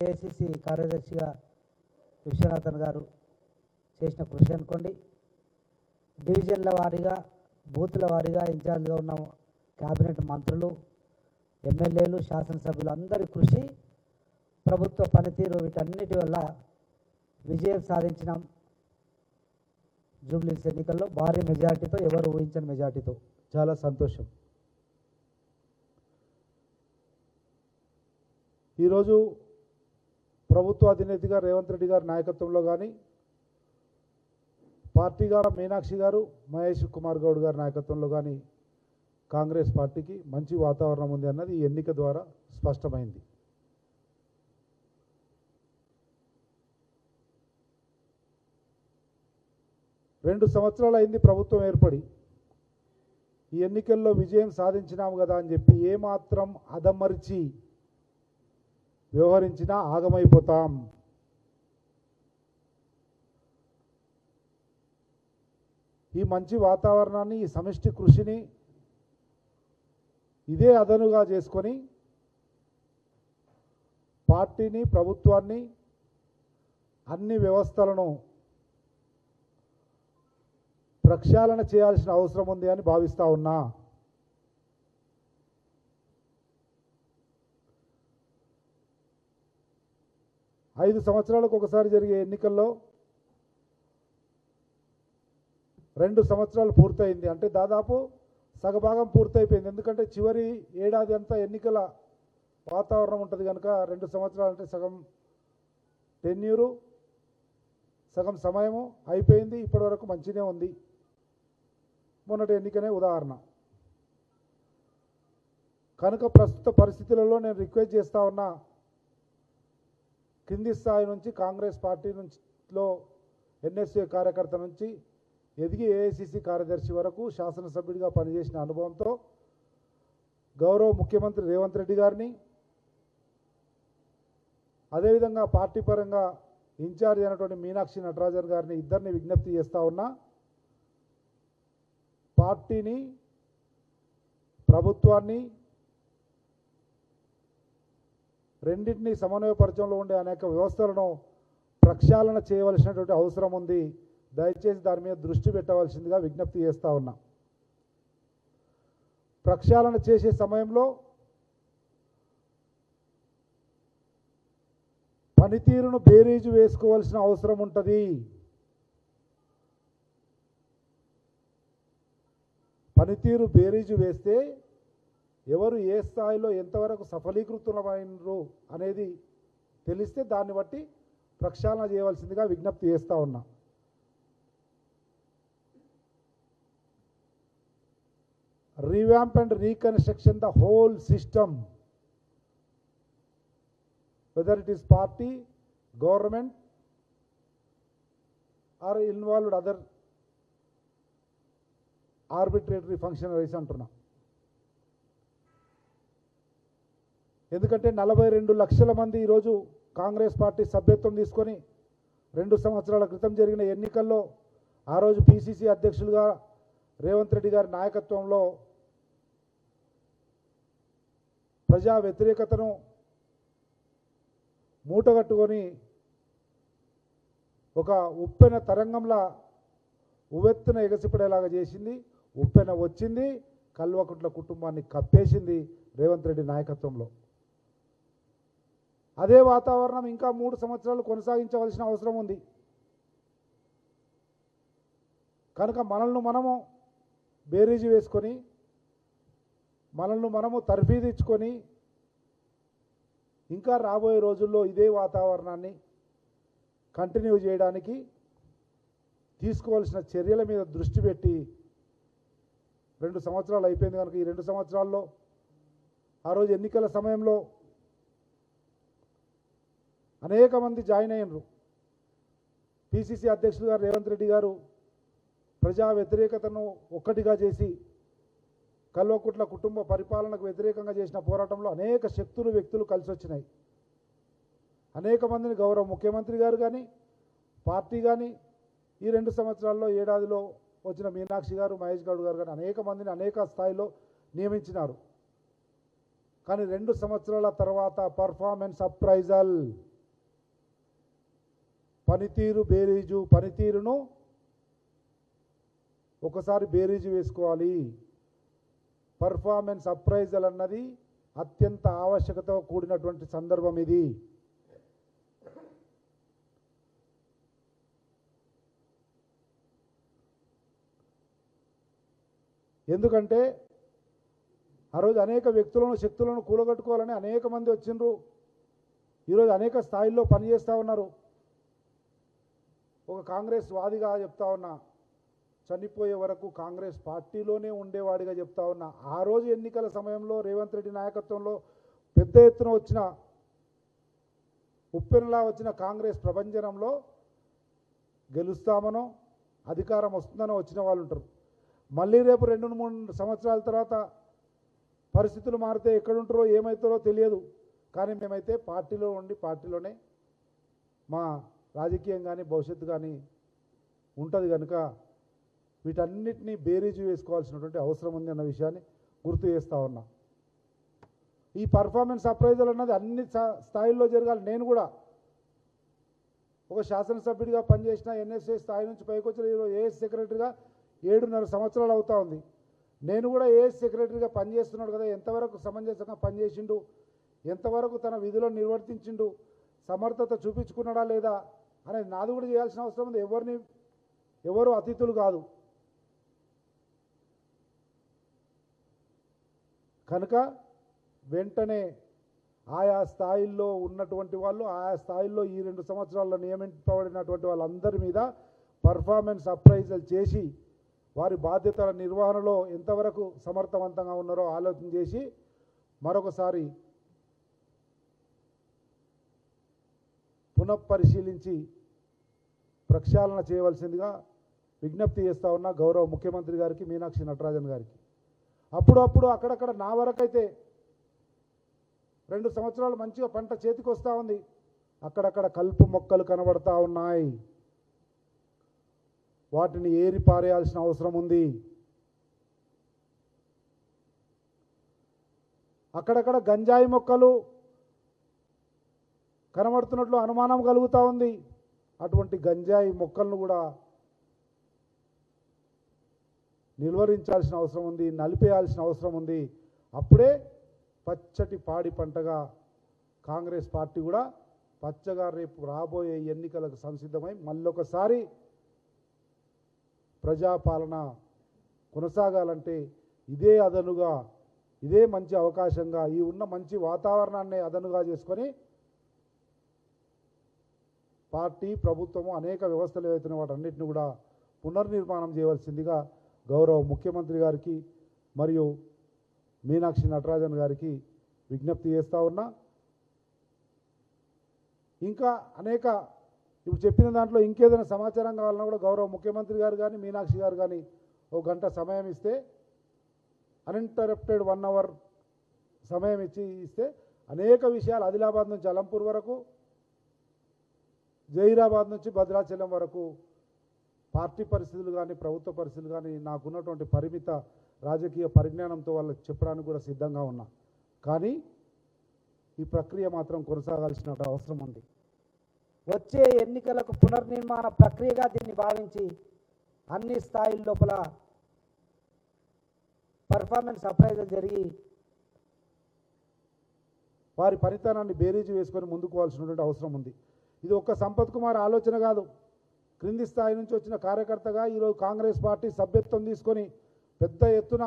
AICC కార్యదర్శిగా విశ్వనాథన్ గారు చేసిన కృషి అనుకోండి. డివిజన్ల వారీగా బూతుల వారీగా ఇన్ఛార్జ్గా ఉన్న క్యాబినెట్ మంత్రులు ఎమ్మెల్యేలు శాసనసభ్యులు అందరి కృషి ప్రభుత్వ పనితీరు వీటన్నిటి వల్ల విజయం సాధించినాం. జూబ్లీస్ ఎన్నికల్లో భారీ మెజార్టీతో ఎవరు ఊహించని మెజార్టీతో. చాలా సంతోషం. ఈరోజు ప్రభుత్వ అధినేతగా రేవంత్ రెడ్డి గారి నాయకత్వంలో కానీ పార్టీగా మీనాక్షి గారు మహేష్ కుమార్ గౌడ్ గారి నాయకత్వంలో కానీ కాంగ్రెస్ పార్టీకి మంచి వాతావరణం ఉంది అన్నది ఈ ఎన్నిక ద్వారా స్పష్టమైంది. రెండు సంవత్సరాలు అయింది ప్రభుత్వం ఏర్పడి. ఈ ఎన్నికల్లో విజయం సాధించినాము కదా అని చెప్పి ఏమాత్రం అదమరిచి వ్యవహరించినా ఆగమైపోతాం. ఈ మంచి వాతావరణాన్ని ఈ సమిష్టి కృషిని ఇదే అదనుగా చేసుకొని పార్టీని ప్రభుత్వాన్ని అన్ని వ్యవస్థలను ప్రక్షాళన చేయాల్సిన అవసరం ఉంది అని భావిస్తా ఉన్నా. ఐదు సంవత్సరాలకు ఒకసారి జరిగే ఎన్నికల్లో రెండు సంవత్సరాలు పూర్తయింది. అంటే దాదాపు సగభాగం పూర్తయిపోయింది. ఎందుకంటే చివరి ఏడాది అంతా ఎన్నికల వాతావరణం ఉంటుంది కనుక రెండు సంవత్సరాలు అంటే సగం టెన్యూరు సగం సమయము అయిపోయింది. ఇప్పటివరకు మంచినే ఉంది. మొన్నటి ఎన్నికనే ఉదాహరణ. కనుక ప్రస్తుత పరిస్థితులలో నేను రిక్వెస్ట్ చేస్తా ఉన్నా కింది స్థాయి నుంచి కాంగ్రెస్ పార్టీ నుంచిలో ఎన్ఎస్ఏ కార్యకర్త నుంచి ఎదిగి ఏఐసిసి కార్యదర్శి వరకు శాసనసభ్యుడిగా పనిచేసిన అనుభవంతో గౌరవ ముఖ్యమంత్రి రేవంత్ రెడ్డి గారిని అదేవిధంగా పార్టీ పరంగా ఇన్ఛార్జ్ అయినటువంటి మీనాక్షి నటరాజన్ గారిని ఇద్దరిని విజ్ఞప్తి చేస్తూ ఉన్నా పార్టీని ప్రభుత్వాన్ని రెండింటినీ సమన్వయపరచంలో ఉండే అనేక వ్యవస్థలను ప్రక్షాళన చేయవలసినటువంటి అవసరం ఉంది. దయచేసి దాని మీద దృష్టి పెట్టవలసిందిగా విజ్ఞప్తి చేస్తా ఉన్నా. ప్రక్షాళన చేసే సమయంలో పనితీరును బేరీజు వేసుకోవాల్సిన అవసరం ఉంటుంది. పనితీరు బేరీజు వేస్తే ఎవరు ఏ స్థాయిలో ఎంతవరకు సఫలీకృతులమైనరు అనేది తెలిస్తే దాన్ని బట్టి ప్రక్షాళన చేయవలసిందిగా విజ్ఞప్తి చేస్తూ ఉన్నా. Revamp and reconstruction the whole system whether it is party government or involved other arbitrary function వేసి అంటున్నా. ఎందుకంటే నలభై రెండు లక్షల మంది ఈరోజు కాంగ్రెస్ పార్టీ సభ్యత్వం తీసుకొని రెండు సంవత్సరాల క్రితం జరిగిన ఎన్నికల్లో ఆ రోజు పిసిసి అధ్యక్షులుగా రేవంత్ రెడ్డి గారి నాయకత్వంలో ప్రజా వ్యతిరేకతను మూటగట్టుకొని ఒక ఉప్పెన తరంగంలా ఉవ్వెత్తున ఎగసిపడేలాగా చేసింది. ఉప్పెన వచ్చింది. కల్వకుంట్ల కుటుంబాన్ని కప్పేసింది రేవంత్ రెడ్డి నాయకత్వంలో. అదే వాతావరణం ఇంకా మూడు సంవత్సరాలు కొనసాగించవలసిన అవసరం ఉంది. కనుక మనల్ని మనము బేరీజు వేసుకొని మనల్ని మనము తర్ఫీదిచ్చుకొని ఇంకా రాబోయే రోజుల్లో ఇదే వాతావరణాన్ని కంటిన్యూ చేయడానికి తీసుకోవాల్సిన చర్యల మీద దృష్టి పెట్టి రెండు సంవత్సరాలు అయిపోయింది కనుక ఈ రెండు సంవత్సరాల్లో ఆ రోజు ఎన్నికల సమయంలో అనేక మంది జాయిన్ అయినరు. పిసిసి అధ్యక్షులు గారు రేవంత్ రెడ్డి గారు ప్రజా వ్యతిరేకతను ఒక్కటిగా చేసి కల్వకుట్ల కుటుంబ పరిపాలనకు వ్యతిరేకంగా చేసిన పోరాటంలో అనేక శక్తులు వ్యక్తులు కలిసి వచ్చినాయి అనేక మందిని గౌరవ ముఖ్యమంత్రి గారు కానీ పార్టీ కానీ ఈ రెండు సంవత్సరాల్లో ఏడాదిలో వచ్చిన మీనాక్షి గారు మహేష్ గౌడ్ గారు కానీ అనేక మందిని అనేక స్థాయిలో నియమించినారు. కానీ రెండు సంవత్సరాల తర్వాత పర్ఫార్మెన్స్ అప్రైజల్ పనితీరు బేరీజు పనితీరును ఒకసారి బేరీజు వేసుకోవాలి. పర్ఫార్మెన్స్ అప్రైజల్ అన్నది అత్యంత ఆవశ్యకతతో కూడినటువంటి సందర్భం ఇది. ఎందుకంటే ఆ రోజు అనేక వ్యక్తులను శక్తులను కూలగట్టుకోవాలని అనేక మంది వచ్చిండ్రు. ఈరోజు అనేక స్థాయిల్లో పనిచేస్తూ ఉన్నారు. ఒక కాంగ్రెస్ వాదిగా చెప్తా ఉన్నా చనిపోయే వరకు కాంగ్రెస్ పార్టీలోనే ఉండేవాడిగా చెప్తా ఉన్నా ఆ రోజు ఎన్నికల సమయంలో రేవంత్ రెడ్డి నాయకత్వంలో పెద్ద ఎత్తున వచ్చిన ఉప్పెనలా వచ్చిన కాంగ్రెస్ ప్రభంజనంలో గెలుస్తామనో అధికారం వస్తుందనో వచ్చిన వాళ్ళు ఉంటారు. మళ్ళీ రేపు రెండు మూడు సంవత్సరాల తర్వాత పరిస్థితులు మారితే ఎక్కడుంటారో ఏమవుతారో తెలియదు. కానీ మేమైతే పార్టీలో ఉండి పార్టీలోనే మా రాజకీయం కానీ భవిష్యత్తు కానీ ఉంటుంది కనుక వీటన్నిటినీ బేరీజు వేసుకోవాల్సినటువంటి అవసరం ఉంది అన్న విషయాన్ని గుర్తు చేస్తా ఉన్నా. ఈ పర్ఫార్మెన్స్ అప్రైజల్ అన్నది అన్ని స్థాయిల్లో జరగాలి. నేను కూడా ఒక శాసనసభ్యుడిగా పనిచేసిన ఎన్ఎస్ఏ స్థాయి నుంచి పైకి వచ్చిన ఈరోజు ఏఎస్ సెక్రటరీగా ఏడున్నర సంవత్సరాలు అవుతా ఉంది. నేను కూడా ఏఎస్ సెక్రటరీగా పనిచేస్తున్నాడు కదా ఎంతవరకు సమంజసంగా పనిచేసిండు ఎంతవరకు తన విధులను నిర్వర్తించిండు సమర్థత చూపించుకున్నాడా లేదా అనేది నాది కూడా చేయాల్సిన అవసరం ఉంది. ఎవరిని ఎవరు అతిథులు కాదు. కనుక వెంటనే ఆయా స్థాయిల్లో ఉన్నటువంటి వాళ్ళు ఆయా స్థాయిల్లో ఈ రెండు సంవత్సరాల్లో నియమింపబడినటువంటి వాళ్ళందరి మీద పర్ఫార్మెన్స్ అప్రైజల్ చేసి వారి బాధ్యతల నిర్వహణలో ఎంతవరకు సమర్థవంతంగా ఉన్నారో ఆలోచన చేసి మరొకసారి పునఃపరిశీలించి ప్రక్షాళన చేయవలసిందిగా విజ్ఞప్తి చేస్తా ఉన్నా గౌరవ ముఖ్యమంత్రి గారికి మీనాక్షి నటరాజన్ గారికి. అప్పుడప్పుడు అక్కడక్కడ నా వరకైతే రెండు సంవత్సరాలు మంచిగా పంట చేతికి వస్తూ ఉంది. అక్కడక్కడ కలుపు మొక్కలు కనబడతా ఉన్నాయి. వాటిని ఏరి పారేయాల్సిన అవసరం ఉంది. అక్కడక్కడ గంజాయి మొక్కలు కనబడుతున్నట్లు అనుమానం కలుగుతూ ఉంది. అటువంటి గంజాయి మొక్కలను కూడా నిల్వరించాల్సిన అవసరం ఉంది నలిపేయాల్సిన అవసరం ఉంది. అప్పుడే పచ్చటి పాడి పంటగా కాంగ్రెస్ పార్టీ కూడా పచ్చగా రేపు రాబోయే ఎన్నికలకు సంసిద్ధమై మళ్ళొకసారి ప్రజాపాలన కొనసాగాలంటే ఇదే అదనుగా ఇదే మంచి అవకాశంగా ఈ ఉన్న మంచి వాతావరణాన్ని అదనుగా చేసుకొని పార్టీ ప్రభుత్వము అనేక వ్యవస్థలు ఏవైతున్నాయో వాటన్నిటిని కూడా పునర్నిర్మాణం చేయవలసిందిగా గౌరవ ముఖ్యమంత్రి గారికి మరియు మీనాక్షి నటరాజన్ గారికి విజ్ఞప్తి చేస్తూ ఉన్నా. ఇంకా అనేక ఇప్పుడు చెప్పిన దాంట్లో ఇంకేదైనా సమాచారం కావాలన్నా కూడా గౌరవ ముఖ్యమంత్రి గారు కానీ మీనాక్షి గారు కానీ ఒక గంట సమయం ఇస్తే అన్ఇంటరప్టెడ్ వన్ అవర్ సమయం ఇచ్చి ఇస్తే అనేక విషయాలు ఆదిలాబాద్ నుంచి అలంపూర్ వరకు జహీరాబాద్ నుంచి భద్రాచలం వరకు పార్టీ పరిస్థితులు కానీ ప్రభుత్వ పరిస్థితులు కానీ నాకున్నటువంటి పరిమిత రాజకీయ పరిజ్ఞానంతో వాళ్ళకి చెప్పడానికి కూడా సిద్ధంగా ఉన్నా. కానీ ఈ ప్రక్రియ మాత్రం కొనసాగాల్సిన అవసరం ఉంది. వచ్చే ఎన్నికలకు పునర్నిర్మాణ ప్రక్రియగా దీన్ని భావించి అన్ని స్థాయిల లోపల పర్ఫార్మెన్స్ అప్రైజల్ జరిగి వారి ఫలితానాన్ని బేరీజు వేసుకొని ముందుకు పోవాల్సినటువంటి అవసరం ఉంది. ఇది ఒక్క సంపత్ కుమార్ ఆలోచన కాదు. క్రింది స్థాయి నుంచి వచ్చిన కార్యకర్తగా ఈరోజు కాంగ్రెస్ పార్టీ సభ్యత్వం తీసుకొని పెద్ద ఎత్తున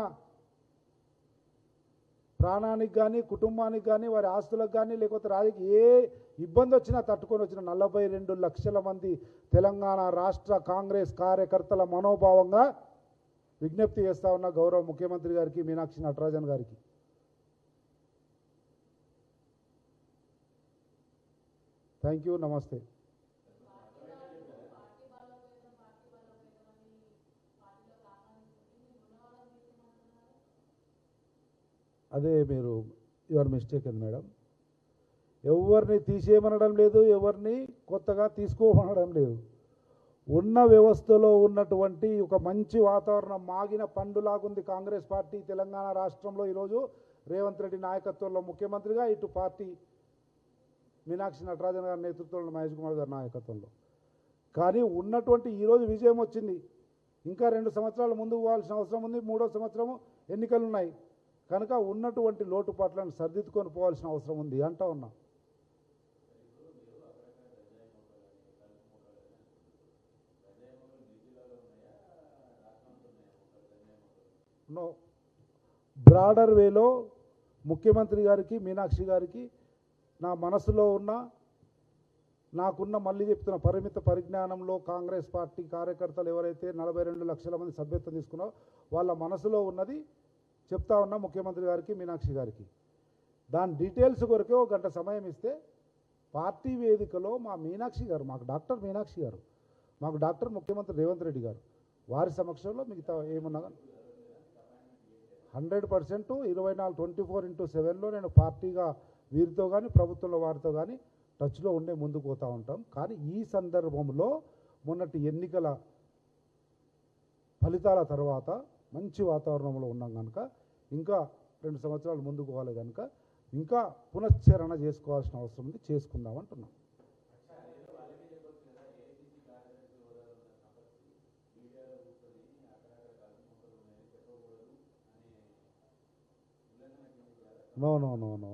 ప్రాణానికి కానీ కుటుంబానికి కానీ వారి ఆస్తులకు కానీ లేకపోతే రాజకీయ ఏ ఇబ్బంది వచ్చినా తట్టుకొని వచ్చిన నలభై రెండు లక్షల మంది తెలంగాణ రాష్ట్ర కాంగ్రెస్ కార్యకర్తల మనోభావంగా విజ్ఞప్తి చేస్తా ఉన్న గౌరవ ముఖ్యమంత్రి గారికి మీనాక్షి నటరాజన్ గారికి. థ్యాంక్ యూ నమస్తే అదే మీరు యువర్ మిస్టేక్ అండి మేడం ఎవరిని తీసేయమనడం లేదు ఎవరిని కొత్తగా తీసుకోమనడం లేదు. ఉన్న వ్యవస్థలో ఉన్నటువంటి ఒక మంచి వాతావరణం మాగిన పండులాగుంది కాంగ్రెస్ పార్టీ తెలంగాణ రాష్ట్రంలో ఈరోజు రేవంత్ రెడ్డి నాయకత్వంలో ముఖ్యమంత్రిగా ఇటు పార్టీ మీనాక్షి నటరాజన్ గారి నేతృత్వంలో మహేష్ కుమార్ గారి నాయకత్వంలో. కానీ ఉన్నటువంటి ఈరోజు విజయం వచ్చింది. ఇంకా రెండు సంవత్సరాలు ముందుకు పోవాల్సిన అవసరం ఉంది. మూడో సంవత్సరము ఎన్నికలు ఉన్నాయి కనుక ఉన్నటువంటి లోటుపాట్లను సర్దిద్దుకొని పోవాల్సిన అవసరం ఉంది అంటా ఉన్నా. బ్రాడర్ వేలో ముఖ్యమంత్రి గారికి మీనాక్షి గారికి నా మనసులో ఉన్న నాకున్న మళ్ళీ చెప్తున్న పరిమిత పరిజ్ఞానంలో కాంగ్రెస్ పార్టీ కార్యకర్తలు ఎవరైతే నలభై రెండు లక్షల మంది సభ్యత్వం తీసుకున్నారో వాళ్ళ మనసులో ఉన్నది చెప్తా ఉన్నా ముఖ్యమంత్రి గారికి మీనాక్షి గారికి. దాని డీటెయిల్స్ కొరకే ఒక గంట సమయం ఇస్తే పార్టీ వేదికలో మా మీనాక్షి గారు మాకు డాక్టర్ మీనాక్షి గారు మాకు డాక్టర్ ముఖ్యమంత్రి రేవంత్ రెడ్డి గారు వారి సమక్షంలో మిగతా ఏమన్నా హండ్రెడ్ పర్సెంట్ ఇరవై నాలుగు ట్వంటీ ఫోర్ ఇంటూ సెవెన్లో నేను పార్టీగా వీరితో కానీ ప్రభుత్వంలో వారితో కానీ టచ్లో ఉండే ముందుకు పోతూ ఉంటాం. కానీ ఈ సందర్భంలో మొన్నటి ఎన్నికల ఫలితాల తర్వాత మంచి వాతావరణంలో ఉన్నాం కనుక ఇంకా రెండు సంవత్సరాలు ముందుకు పోవాలి కనుక ఇంకా పునశ్చరణ చేసుకోవాల్సిన అవసరం ఉంది. చేసుకుందాం అంటున్నాం. No no no no.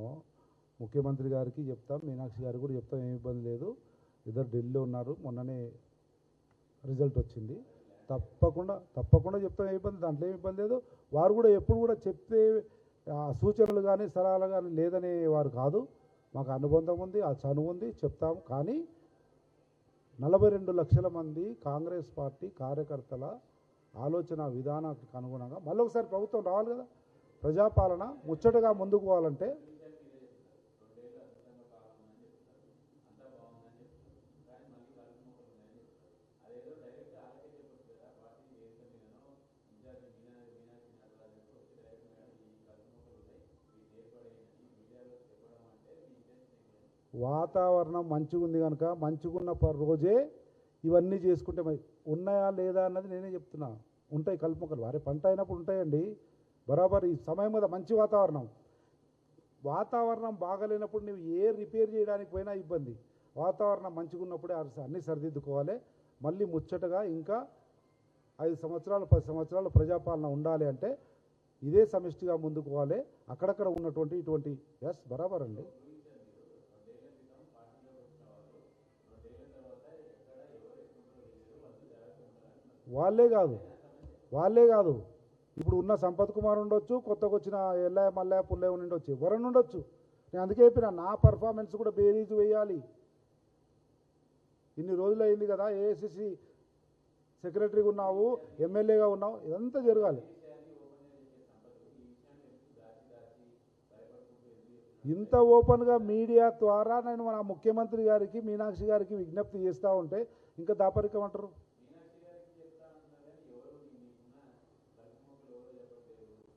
ముఖ్యమంత్రి గారికి చెప్తాం మీనాక్షి గారికి కూడా చెప్తాం ఏమి ఇబ్బంది లేదు. ఇద్దరు ఢిల్లీలో ఉన్నారు మొన్ననే రిజల్ట్ వచ్చింది. తప్పకుండా తప్పకుండా చెప్తాం ఏ ఇబ్బంది దాంట్లో ఏమి ఇబ్బంది లేదు. వారు కూడా ఎప్పుడు కూడా చెప్తే ఆ, సూచనలు కానీ సలహాలు కానీ లేదనే వారు కాదు. మాకు అనుబంధం ఉంది ఆ చనువు ఉంది చెప్తాం. కానీ నలభై రెండు లక్షల మంది కాంగ్రెస్ పార్టీ కార్యకర్తల ఆలోచన విధానానికి అనుగుణంగా మళ్ళీ ఒకసారి ప్రభుత్వం రావాలి కదా. ప్రజాపాలన ముచ్చటగా ముందుకు పోవాలంటే వాతావరణం మంచిగా ఉంది కనుక మంచిగున్న ఉన్న రోజే ఇవన్నీ చేసుకుంటే మరి ఉన్నాయా లేదా అన్నది నేనే చెప్తున్నా. ఉంటాయి కలుపుమొక్కలు వారే పంట అయినప్పుడు ఉంటాయండి. బరాబర్ ఈ సమయం మీద మంచి వాతావరణం. వాతావరణం బాగలేనప్పుడు నువ్వు ఏ రిపేర్ చేయడానికి పోయినా ఇబ్బంది. వాతావరణం మంచిగా ఉన్నప్పుడే అర- అన్నీ సరిదిద్దుకోవాలి. మళ్ళీ ముచ్చటగా ఇంకా ఐదు సంవత్సరాలు పది సంవత్సరాలు ప్రజాపాలన ఉండాలి అంటే ఇదే సమిష్టిగా ముందుకోవాలి అక్కడక్కడ ఉన్నటువంటి ఇటువంటి ఎస్ బరాబర్ అండి. వాళ్ళే కాదు. వాళ్ళే కాదు. ఇప్పుడు ఉన్న సంపత్ కుమార్ ఉండొచ్చు కొత్తగా వచ్చిన ఎల్లయ్య మల్లయ్య పుల్లయ్య ఉండొచ్చు. ఎవరన్నా ఉండొచ్చు. నేను అందుకే చెప్పిన నా పర్ఫార్మెన్స్ కూడా బేరీజు వేయాలి. ఇన్ని రోజులు అయింది కదా ఏఐసిసి సెక్రటరీగా ఉన్నావు ఎమ్మెల్యేగా ఉన్నావు ఇదంతా జరగాలి. ఇంత ఓపెన్గా మీడియా ద్వారా నేను మన ముఖ్యమంత్రి గారికి మీనాక్షి గారికి విజ్ఞప్తి చేస్తూ ఉంటే ఇంకా దాపరికం అంటారు.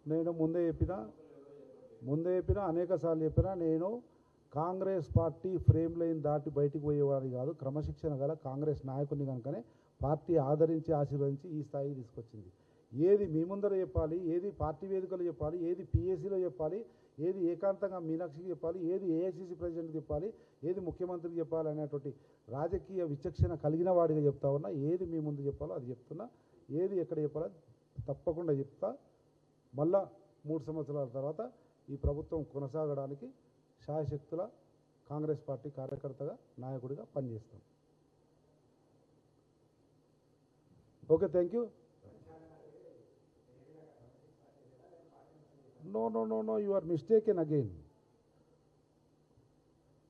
నేను ముందే చెప్పిన ముందే చెప్పిన అనేక సార్లు చెప్పిన నేను కాంగ్రెస్ పార్టీ ఫ్రేమ్ లైన్ దాటి బయటికి పోయేవాడిని కాదు. క్రమశిక్షణ గల కాంగ్రెస్ నాయకుడిని కనుకనే పార్టీ ఆదరించి ఆశీర్వదించి ఈ స్థాయికి తీసుకొచ్చింది. ఏది మీ ముందర చెప్పాలి ఏది పార్టీ వేదికలో చెప్పాలి ఏది పిఎస్సిలో చెప్పాలి ఏది ఏకాంతంగా మీనాక్షికి చెప్పాలి ఏది ఏఐసిసి ప్రెసిడెంట్కి చెప్పాలి ఏది ముఖ్యమంత్రికి చెప్పాలి అనేటువంటి రాజకీయ విచక్షణ కలిగిన వాడిగా చెప్తా ఉన్నా ఏది మీ ముందు చెప్పాలో అది చెప్తున్నా ఏది ఎక్కడ చెప్పాలో తప్పకుండా చెప్తా. మళ్ళా మూడు సంవత్సరాల తర్వాత ఈ ప్రభుత్వం కొనసాగడానికి శాయశక్తుల కాంగ్రెస్ పార్టీ కార్యకర్తగా నాయకుడిగా పనిచేస్తాం. Okay thank you. No no no no you are mistaken again.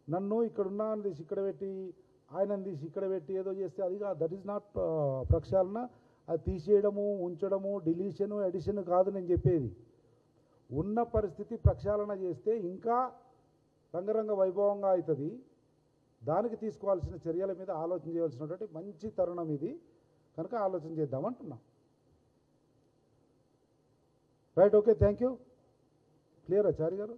నన్ను ఇక్కడున్నా తీసి ఇక్కడ పెట్టి ఆయన తీసి ఇక్కడ పెట్టి ఏదో చేస్తే అది దట్ ఈస్ నాట్ ప్రక్షాళన. అది తీసేయడము ఉంచడము డిలీషను ఎడిషన్ కాదు నేను చెప్పేది. ఉన్న పరిస్థితి ప్రక్షాళన చేస్తే ఇంకా రంగరంగ వైభవంగా అవుతుంది. దానికి తీసుకోవాల్సిన చర్యల మీద ఆలోచన చేయవలసినటువంటి మంచి తరుణం ఇది. కనుక ఆలోచన చేద్దామంటున్నా right okay thank you. Clear Acharya గారు?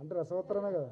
అంటే రసవత్తరమే కదా.